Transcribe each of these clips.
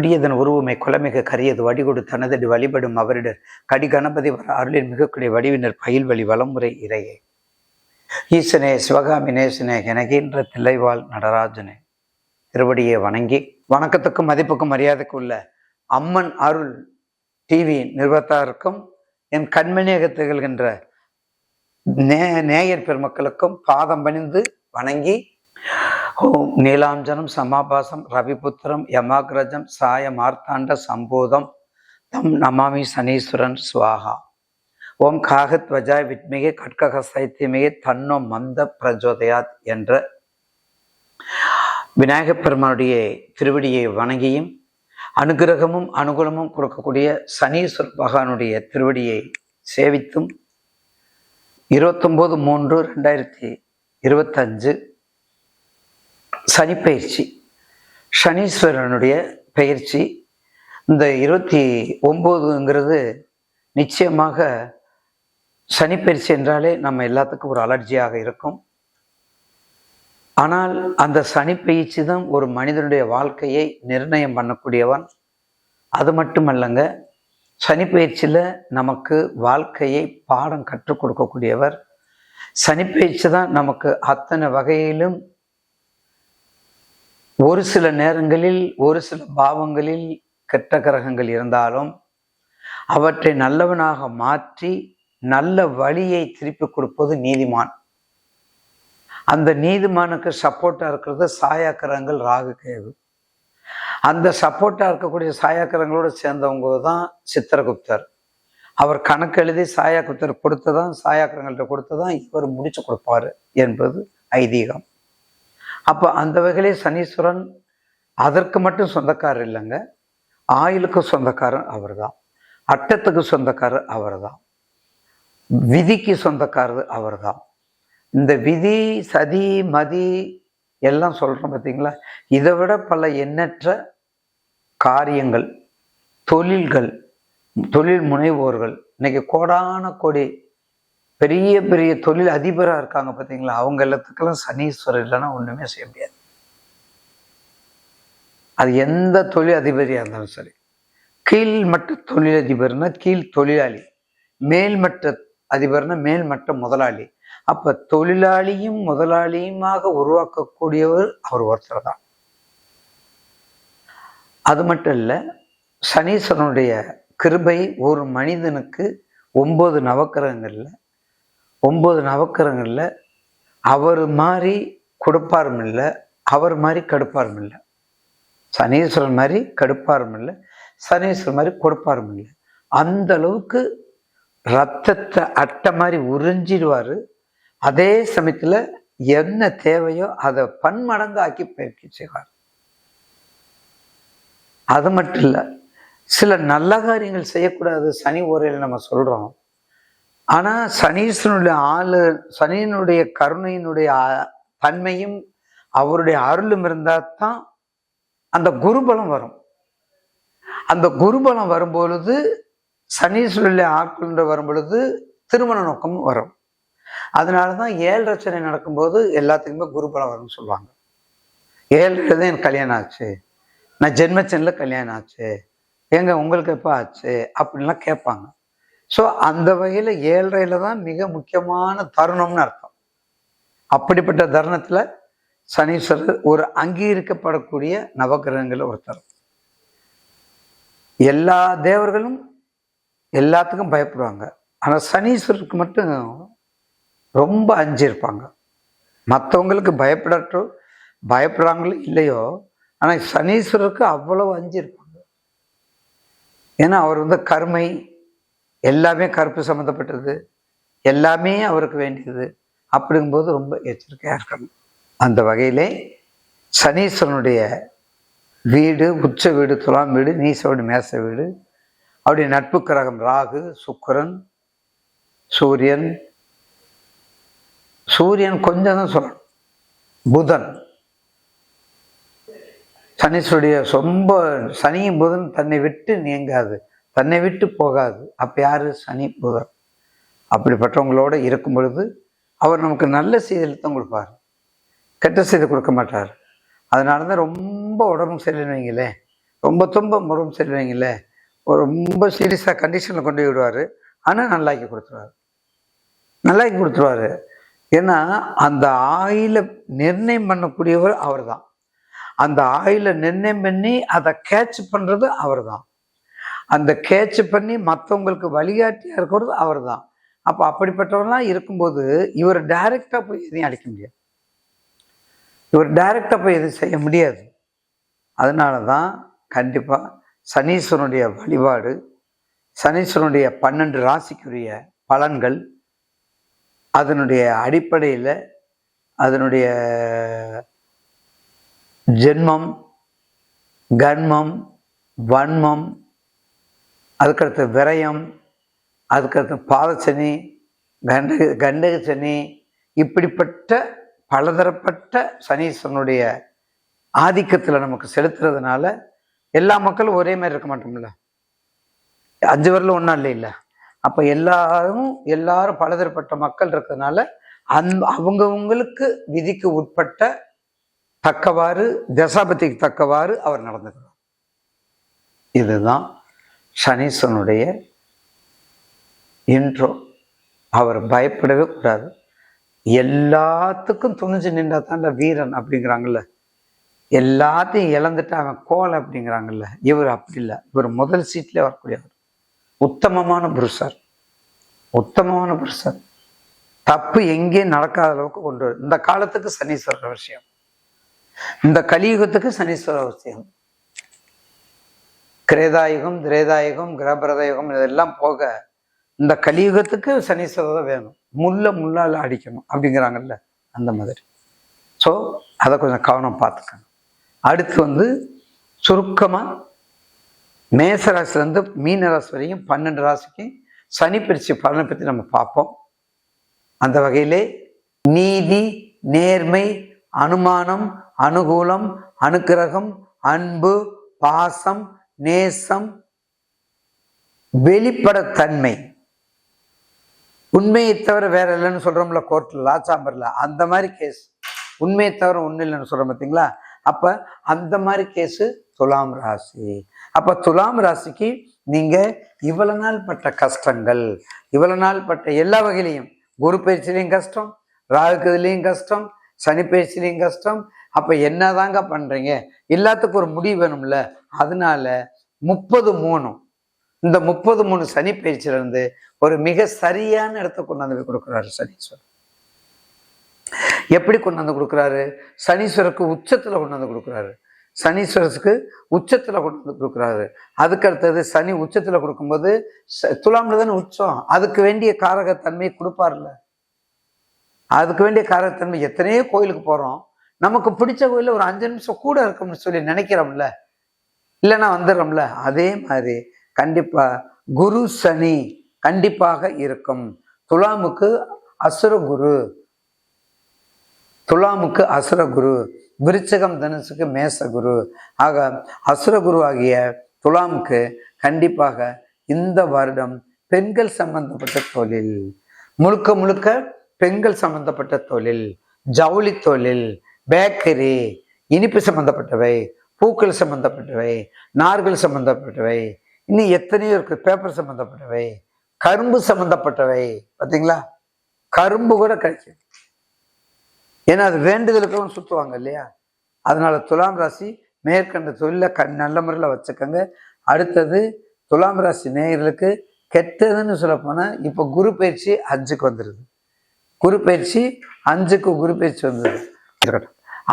பிடியதன் உருவமை குலமிக கரியது வடிகொடு தனதடி வழிபடும் அவரிடர் கடி கணபதி வர அருளின் மிகக்கூடிய வடிவினர் பயில் வழி வலமுறை இறையே. ஈசனே சிவகாமி நேசனே எனகின்ற தில்லைவாள் நடராஜனே. திருவடியை வணங்கி. வணக்கத்துக்கும் மதிப்புக்கும் மரியாதைக்கும் உள்ள அம்மன் அருள் டிவி நிறுவத்தாருக்கும் என் கண்மணியாக திகழ்கின்ற நே நேயர் பெருமக்களுக்கும் பாதம் பணிந்து வணங்கி ஓம். நீலாஞ்சனம் சமாபாசம் ரவிபுத்திரம் யமாகிரஜம் சாய மார்த்தாண்ட சம்போதம் தம் நமாமி சனீஸ்வரன் சுவாகா. ஓம் காகத்வஜாய் வித்மிகே கட்கக சைத்தியமிகே தன்னோ மந்த பிரஜோதயாத் என்ற விநாயகப் பெருமானுடைய திருவடியை வணங்கியும் அனுகிரகமும் அனுகூலமும் கொடுக்கக்கூடிய சனீஸ்வர பகவானுடைய திருவடியை சேவித்தும் இருபத்தொம்போது மூன்று ரெண்டாயிரத்தி இருபத்தஞ்சு சனிப்பயிற்சி சனீஸ்வரனுடைய பயிற்சி இந்த இருபத்தி ஒம்போதுங்கிறது நிச்சயமாக சனிப்பயிற்சி என்றாலே நம்ம எல்லாத்துக்கும் ஒரு அலர்ஜியாக இருக்கும். ஆனால் அந்த சனிப்பயிற்சி தான் ஒரு மனிதனுடைய வாழ்க்கையை நிர்ணயம் பண்ணக்கூடியவன். அது மட்டுமல்லங்க சனிப்பயிற்சியில் நமக்கு வாழ்க்கையை பாடம் கற்றுக் கொடுக்கக்கூடியவர். சனிப்பயிற்சி தான் நமக்கு அத்தனை வகையிலும் ஒரு சில நேரங்களில் ஒரு சில பாவங்களில் கெட்ட கிரகங்கள் இருந்தாலும் அவற்றை நல்லவனாக மாற்றி நல்ல வழியை திருப்பி கொடுப்பது நீதிமான். அந்த நீதிமானுக்கு சப்போர்ட்டாக இருக்கிறது சாயாக்கிரகங்கள் ராகு கேது. அந்த சப்போர்ட்டாக இருக்கக்கூடிய சாயாக்கிரகங்களோடு சேர்ந்தவங்க தான் சித்திரகுப்தர். அவர் கணக்கு எழுதி சாயாகுப்தர் கொடுத்ததான் சாயாக்கிரகங்கள்ட்ட கொடுத்ததான் இவர் முடிச்சு கொடுப்பாரு என்பது ஐதீகம். அப்போ அந்த வகையிலே சனீஸ்வரன் அதற்கு மட்டும் சொந்தக்காரர் இல்லைங்க. ஆயுளுக்கு சொந்தக்காரர் அவர் தான் அட்டத்துக்கு சொந்தக்காரர் அவர் தான் விதிக்கு சொந்தக்காரர் அவர் தான் இந்த விதி சதி மதி எல்லாம் சொல்கிறோம் பார்த்தீங்களா இதை விட பல எண்ணற்ற காரியங்கள் தொழில்கள் தொழில் முனைவோர்கள் இன்றைக்கி கோடான கோடி பெரிய பெரிய தொழில் அதிபராக இருக்காங்க பார்த்தீங்களா அவங்க எல்லாத்துக்கெல்லாம் சனீஸ்வரர் இல்லைன்னா ஒன்றுமே செய்ய முடியாது. அது எந்த தொழில் அதிபதியாக இருந்தாலும் சரி. கீழ்மட்ட தொழிலதிபர்னா கீழ் தொழிலாளி. மேல்மட்ட அதிபர்னா மேல்மட்ட முதலாளி. அப்போ தொழிலாளியும் முதலாளியுமாக உருவாக்கக்கூடியவர் அவர் ஒருத்தர் தான். அது மட்டும் இல்லை சனீஸ்வரனுடைய கிருபை ஒரு மனிதனுக்கு ஒம்பது நவக்கிரகங்களில் ஒம்பது நவக்கரங்களில் அவர் மாதிரி கொடுப்பாரும் இல்லை அவர் மாதிரி கடுப்பாரும் இல்லை. சனீஸ்வரன் மாதிரி கடுப்பாரும் இல்லை சனீஸ்வரன் மாதிரி கொடுப்பாரும் இல்லை. அந்த அளவுக்கு ரத்தத்தை அட்டை மாதிரி உறிஞ்சிடுவார். அதே சமயத்தில் என்ன தேவையோ அதை பன்மடங்கு ஆக்கி பயிற்சி செய்வார். அது மட்டும் இல்லை சில நல்ல காரியங்கள் செய்யக்கூடாது சனி உரையில் நம்ம சொல்கிறோம் ஆனால் சனீஸ்வரனுடைய ஆளு சனியினுடைய கருணையினுடைய தன்மையும் அவருடைய அருளும் இருந்தால் தான் அந்த குருபலம் வரும். அந்த குருபலம் வரும்பொழுது சனீஸ்வரனுடைய ஆட்கொண்டு வரும் பொழுது திருமண நோக்கமும் வரும். அதனால தான் ஏழு ரச்சனை நடக்கும்போது எல்லாத்துக்குமே குருபலம் வரும்னு சொல்லுவாங்க. ஏழு தான் எனக்கு கல்யாணம் ஆச்சு. நான் ஜென்மச்சனில் கல்யாணம் ஆச்சு. ஏங்க உங்களுக்கு எப்போ ஆச்சு? அப்படின்லாம் கேட்பாங்க. ஸோ அந்த வகையில் ஏழரையில் தான் மிக முக்கியமான தருணம்னு அர்த்தம். அப்படிப்பட்ட தருணத்தில் சனீஸ்வரர் ஒரு அங்கீகரிக்கப்படக்கூடிய நவகிரகங்களில் ஒருத்தர். எல்லா தேவர்களும் எல்லாத்துக்கும் பயப்படுவாங்க. ஆனால் சனீஸ்வரருக்கு மட்டும் ரொம்ப அஞ்சிருப்பாங்க மற்றவங்களுக்கு பயப்படட்டும் பயப்படுறாங்களோ இல்லையோ ஆனால் சனீஸ்வரருக்கு அவ்வளவு அஞ்சிருப்பாங்க ஏன்னா அவர் வந்து கருமை எல்லாமே கருப்பு சம்மந்தப்பட்டது எல்லாமே அவருக்கு வேண்டியது. அப்படிங்கும்போது ரொம்ப எச்சரிக்கையாக இருக்கணும். அந்த வகையிலே சனீஸ்வரனுடைய வீடு உச்ச வீடு துலாம் வீடு நீச வீடு மேச வீடு அவருடைய நட்பு கிரகம் ராகு சுக்கரன் சூரியன். சூரியன் கொஞ்சம் தான் சொல்லணும். புதன். சனீஸ்வருடைய ரொம்ப சனியும் புதன் தன்னை விட்டு நீங்காது. தன்னை விட்டு போகாது. அப்ப யாரு? சனி புதன். அப்படிப்பட்டவங்களோட இருக்கும் பொழுது அவர் நமக்கு நல்ல செய்தித்தான் தான் கொடுப்பார். கெட்ட செய்தி கொடுக்க மாட்டார். அதனால தான் ரொம்ப உடம்பு சரியில்லைங்களே ரொம்ப தும்ப உடம்பு சரியில்லைங்களே ரொம்ப சீரியஸாக கண்டிஷனில் கொண்டு விடுவார். ஆனால் நல்லாக்கி கொடுத்துருவாரு. நல்லாக்கி கொடுத்துருவாரு. ஏன்னா அந்த ஆயில நிர்ணயம் பண்ணக்கூடியவர் அவர் தான் அந்த ஆயில நிர்ணயம் பண்ணி அதை கேட்ச் பண்ணுறது அவர் தான் அந்த கேட்ச் பண்ணி மற்றவங்களுக்கு வழிகாட்டியாக இருக்கிறது அவர் தான் அப்போ அப்படிப்பட்டவரெல்லாம் இருக்கும்போது இவர் டைரக்டாக போய் எதையும் அடிக்க முடியாது. இவர் டைரக்டாக போய் எதுவும் செய்ய முடியாது. அதனால தான் கண்டிப்பாக சனீஸ்வரனுடைய வழிபாடு சனீஸ்வரனுடைய பன்னெண்டு ராசிக்குரிய பலன்கள் அதனுடைய அடிப்படையில் அதனுடைய ஜென்மம் கன்மம் வன்மம் அதுக்கடுத்து விரயம் அதுக்கடுத்து பாதச்சனி கண்டக கண்டக சனி இப்படிப்பட்ட பலதரப்பட்ட சனீஸ்வரனுடைய ஆதிக்கத்தில் நமக்கு செலுத்துறதுனால எல்லா மக்களும் ஒரே மாதிரி இருக்க மாட்டோம்ல. அஞ்சு வரல ஒன்றும் இல்லை இல்லை அப்போ எல்லாரும் எல்லாரும் பலதரப்பட்ட மக்கள் இருக்கிறதுனால அந் அவங்கவுங்களுக்கு விதிக்கு உட்பட்ட தக்கவாறு தசாபதிக்கு தக்கவாறு அவர் நடந்துக்கிறார். இதுதான் சனீஸ்வரனுடைய இன்ட்ரோ அவர் பயப்படவே கூடாது. எல்லாத்துக்கும் துணிஞ்சு நின்றா தான் வீரன் அப்படிங்கிறாங்கல்ல. எல்லாத்தையும் இழந்துட்டு அவன் கோல் அப்படிங்கிறாங்கல்ல. இவர் அப்படி இல்லை. இவர் முதல் சீட்லேயே வரக்கூடியவர். உத்தமமான புருஷர். உத்தமமான புருஷர். தப்பு எங்கேயும் நடக்காத அளவுக்கு கொண்டு வரும் இந்த காலத்துக்கு சனீஸ்வரர் விஷயம் இந்த கலியுகத்துக்கு சனீஸ்வரர் விஷயம் கிரேதாயுகம் திரேதாயுகம் கிரகபிரதயுகம் இதெல்லாம் போக இந்த கலியுகத்துக்கு சனீஸ்வரர் தான் வேணும். முள்ள முள்ளால் அடிக்கணும் அப்படிங்கிறாங்கல்ல அந்த மாதிரி. ஸோ அதை கொஞ்சம் கவனம் பார்த்துக்கணும். அடுத்து வந்து சுருக்கமாக மேசராசிலேருந்து மீன ராசி வரையும் பன்னெண்டு ராசிக்கு சனி பிரிச்சு பலனை பற்றி நம்ம பார்ப்போம். அந்த வகையிலே நீதி நேர்மை அனுமானம் அனுகூலம் அனுக்கிரகம் அன்பு பாசம் நேசம் வெளிப்படத்தன்மை. உண்மையை தவிர வேற இல்லைன்னு சொல்கிறோம்ல கோர்ட்டில் லா சாம்பரில் அந்த மாதிரி கேஸ் உண்மையை தவிர ஒன்றும் இல்லைன்னு சொல்கிறோம் பார்த்தீங்களா அப்போ அந்த மாதிரி கேஸு துலாம் ராசி. அப்போ துலாம் ராசிக்கு நீங்கள் இவ்வளவு நாள் பட்ட கஷ்டங்கள் இவ்வளோ நாள் பட்ட எல்லா வகையிலையும். குரு பயிற்சிலையும் கஷ்டம் ராகுக்குதுலேயும் கஷ்டம் சனி பயிற்சிலையும் கஷ்டம் அப்ப என்னதாங்க பண்ணுறீங்க எல்லாத்துக்கும் ஒரு முடிவு வேணும்ல. அதனால முப்பது மூணு இந்த முப்பது மூணு சனி பயிற்சியிலிருந்து ஒரு மிக சரியான இடத்த கொண்டாந்து போய் கொடுக்குறாரு சனீஸ்வரர் எப்படி கொண்டாந்து கொடுக்குறாரு? சனீஸ்வருக்கு உச்சத்தில் கொண்டாந்து கொடுக்குறாரு. சனீஸ்வரருக்கு உச்சத்தில் கொண்டு வந்து கொடுக்குறாரு. அதுக்கு அடுத்தது சனி உச்சத்தில் கொடுக்கும்போது ச- தானே உச்சம். அதுக்கு வேண்டிய காரகத்தன்மையை கொடுப்பார்ல அதுக்கு வேண்டிய காரகத்தன்மை எத்தனையோ கோயிலுக்கு போகிறோம் நமக்கு பிடிச்ச கோயில்ல ஒரு அஞ்சு நிமிஷம் கூட இருக்கும்னு சொல்லி நினைக்கிறோம்ல? இல்லைன்னா வந்துடுறோம்ல? அதே மாதிரி கண்டிப்பா குரு சனி கண்டிப்பாக இருக்கும். துலாமுக்கு அசுர குரு. துலாமுக்கு அசுர குரு. விருச்சகம் தனுசுக்கு மேச குரு. ஆக அசுர குரு ஆகிய துலாமுக்கு கண்டிப்பாக இந்த வருடம் பெண்கள் சம்பந்தப்பட்ட தொழில். முழுக்க முழுக்க பெண்கள் சம்பந்தப்பட்ட தொழில். ஜவுளி தொழில். பேக்கரி இனிப்பு சம்மந்தப்பட்டவை பூக்கள் சம்மந்தப்பட்டவை நார்கள் சம்மந்தப்பட்டவை இன்னும் எத்தனையோ இருக்கு பேப்பர் சம்மந்தப்பட்டவை கரும்பு சம்மந்தப்பட்டவை பார்த்தீங்களா கரும்பு கூட கிடைக்கும். ஏன்னா அது வேண்டுதலுக்கு சுற்றுவாங்க இல்லையா? அதனால துலாம் ராசி மேற்கண்ட தொழிலை கண் நல்ல முறையில் வச்சுக்கோங்க. அடுத்தது துலாம் ராசி நேயர்களுக்கு கெட்டதுன்னு சொல்ல போனால் இப்போ குரு பயிற்சி அஞ்சுக்கு வந்துடுது குரு பயிற்சி அஞ்சுக்கு குரு பயிற்சி வந்துடுது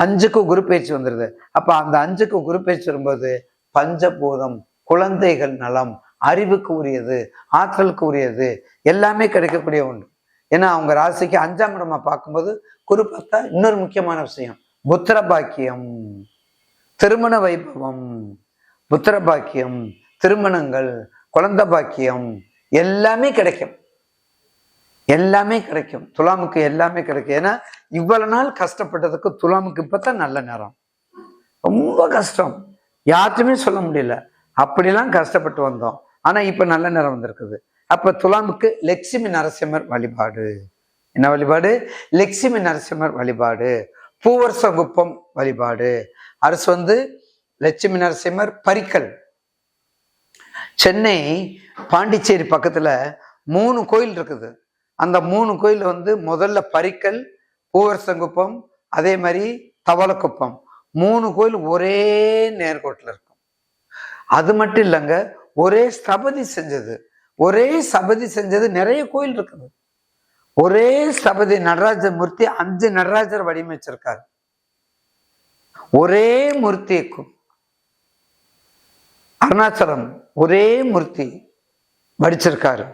அஞ்சுக்கும் அஞ்சுக்கு குரு பயிற்சி வந்துடுது அப்போ அந்த அஞ்சுக்கு குரு பயிற்சி வரும்போது பஞ்சபூதம் குழந்தைகள் நலம் அறிவுக்கு உரியது ஆற்றலுக்கு உரியது எல்லாமே கிடைக்கக்கூடிய ஒன்று. ஏன்னா அவங்க ராசிக்கு அஞ்சாம் இடமா பார்க்கும்போது குரு பார்த்தா இன்னொரு முக்கியமான விஷயம். புத்திர பாக்கியம் திருமண வைபவம் புத்திர பாக்கியம் திருமணங்கள் குழந்த பாக்கியம் எல்லாமே கிடைக்கும். எல்லாமே கிடைக்கும். துலாமுக்கு எல்லாமே கிடைக்கும். ஏன்னா இவ்வளவு நாள் கஷ்டப்பட்டதுக்கு துலாமுக்கு இப்பதான் நல்ல நேரம். ரொம்ப கஷ்டம். யார்ட்டுமே சொல்ல முடியல. அப்படிலாம் கஷ்டப்பட்டு வந்தோம். ஆனா இப்ப நல்ல நேரம் வந்திருக்குது. அப்ப துலாமுக்கு லட்சுமி நரசிம்மர் வழிபாடு. என்ன வழிபாடு? லட்சுமி நரசிம்மர் வழிபாடு. பூவரச குப்பம் வழிபாடு. அரசு வந்து லட்சுமி நரசிம்மர் பரிக்கல். சென்னை பாண்டிச்சேரி பக்கத்துல மூணு கோயில் இருக்குது. அந்த மூணு கோயில் வந்து முதல்ல பரிக்கல் பூவரசங்குப்பம் அதே மாதிரி தவளக்குப்பம். மூணு கோயில் ஒரே நேர்கோட்டில் இருக்கும். அது மட்டும் இல்லைங்க ஒரே ஸ்தபதி செஞ்சது. ஒரே சபதி செஞ்சது நிறைய கோயில் இருக்குது. ஒரே ஸ்தபதி நடராஜ மூர்த்தி அஞ்சு நடராஜர் வடிவமைச்சிருக்காரு. ஒரே மூர்த்தி அருணாச்சலம் ஒரே மூர்த்தி வடிச்சிருக்காரு.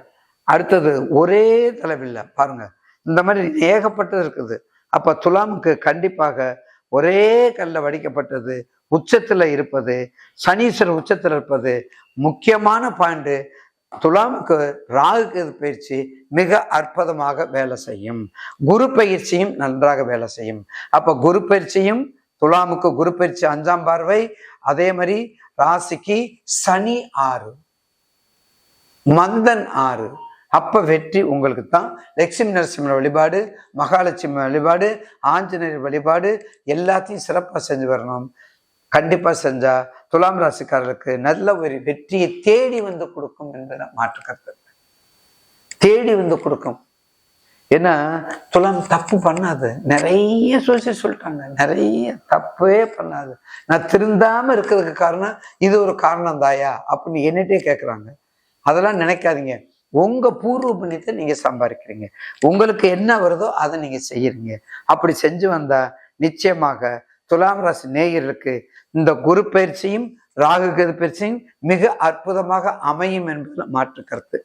அடுத்தது ஒரே தலைவில்லை. பாருங்க. இந்த மாதிரி ஏகப்பட்டது இருக்குது. அப்ப துலாமுக்கு கண்டிப்பாக ஒரே கல்ல வடிக்கப்பட்டது உச்சத்துல இருப்பது சனீஸ்வரர் உச்சத்துல இருப்பது முக்கியமான பாயிண்ட் துலாமுக்கு ராகு பயிற்சி மிக அற்புதமாக வேலை செய்யும். குரு பயிற்சியும் நன்றாக வேலை செய்யும். அப்ப குரு பயிற்சியும் துலாமுக்கு குரு பயிற்சி அஞ்சாம் பார்வை அதே மாதிரி ராசிக்கு சனி ஆறு மந்தன் ஆறு அப்ப வெற்றி உங்களுக்கு தான் லட்சுமி நரசிம்மர் வழிபாடு மகாலட்சுமி வழிபாடு ஆஞ்சநேயர் வழிபாடு எல்லாத்தையும் சிறப்பாக செஞ்சு வரணும். கண்டிப்பா செஞ்சா துலாம் ராசிக்காரர்களுக்கு நல்ல ஒரு வெற்றியை தேடி வந்து கொடுக்கும் என்பதை மாற்று கருத்து தேடி வந்து கொடுக்கும். ஏன்னா துலாம் தப்பு பண்ணாது. நிறைய சூழ்ச்சி சொல்லிட்டாங்க. நிறைய தப்பே பண்ணாது. நான் திருந்தாம இருக்கிறதுக்கு காரணம் இது ஒரு காரணம் தாயா அப்படின்னு என்னட்டே கேட்குறாங்க அதெல்லாம் நினைக்காதீங்க. உங்க பூர்வ புண்ணியத்தை நீங்க சம்பாதிக்கிறீங்க. உங்களுக்கு என்ன வருதோ அதை நீங்க செய்யறீங்க. அப்படி செஞ்சு வந்தா நிச்சயமாக துலாம் ராசி நேயர்களுக்கு இந்த குரு பயிற்சியும் ராகு கது பயிற்சியும் மிக அற்புதமாக அமையும் என்பதில் மாற்று கருத்து.